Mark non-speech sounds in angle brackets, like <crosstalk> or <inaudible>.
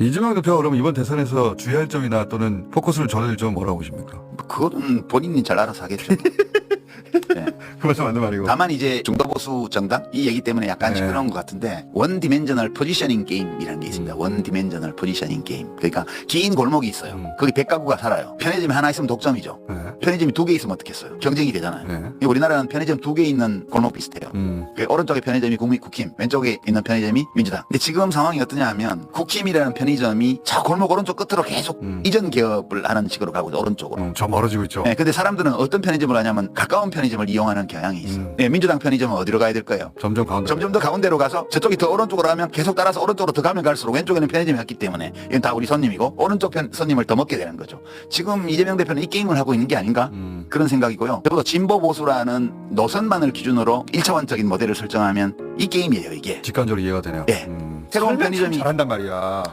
이재명 대표가 그럼 이번 대선에서 주의할 점이나 또는 포커스를 정할 점 뭐라고 보십니까? 뭐 그거는 본인이 잘 알아서 하겠죠. <laughs> 네. 그 말씀 맞는 말이고. 다만 이제 중도보수 정당 이 얘기 때문에 약간 네. 시끄러운 것 같은데 원 디멘저널 포지셔닝 게임이라는 게 있습니다. 원 디멘저널 포지셔닝 게임. 그러니까 긴 골목이 있어요. 음. 거기 100가구가 살아요. 편의점이 하나 있으면 독점이죠. 네. 편의점이 두 개 있으면 어떻겠어요? 경쟁이 되잖아요. 네. 이 우리나라는 편의점 두 개 있는 골목 비슷해요. 음. 그 오른쪽에 편의점이 국민 국힘, 왼쪽에 있는 편의점이 민주당. 근데 지금 상황이 어떠냐 하면 국힘이라는 편의점이 저 골목 오른쪽 끝으로 계속 음. 이전 기업을 하는 식으로 가고 있어요. 오른쪽으로. 음, 저 멀어지고 있죠. 네, 근데 사람들은 어떤 편의점을 하냐면 가까운 편의점을 이용하는 경향이 있어요. 음. 네, 민주당 편의점은 어디로 가야 될까요? 점점 가운데. 점점 더 가운데로 가서 저쪽이 더 오른쪽으로 하면 계속 따라서 오른쪽으로 더 가면 갈수록 왼쪽에는 편의점이 없기 때문에 이건 다 우리 손님이고 오른쪽 편 손님을 더 먹게 되는 거죠. 지금 이재명 대표는 이 게임을 하고 있는 게 아닌가? 음. 그런 생각이고요. 그보다 진보 보수라는 노선만을 기준으로 일차원적인 모델을 설정하면 이 게임이에요, 이게. 직관적으로 이해가 되네요. 예. 음. 새로운 설명 참 편의점이 잘한단 말이야.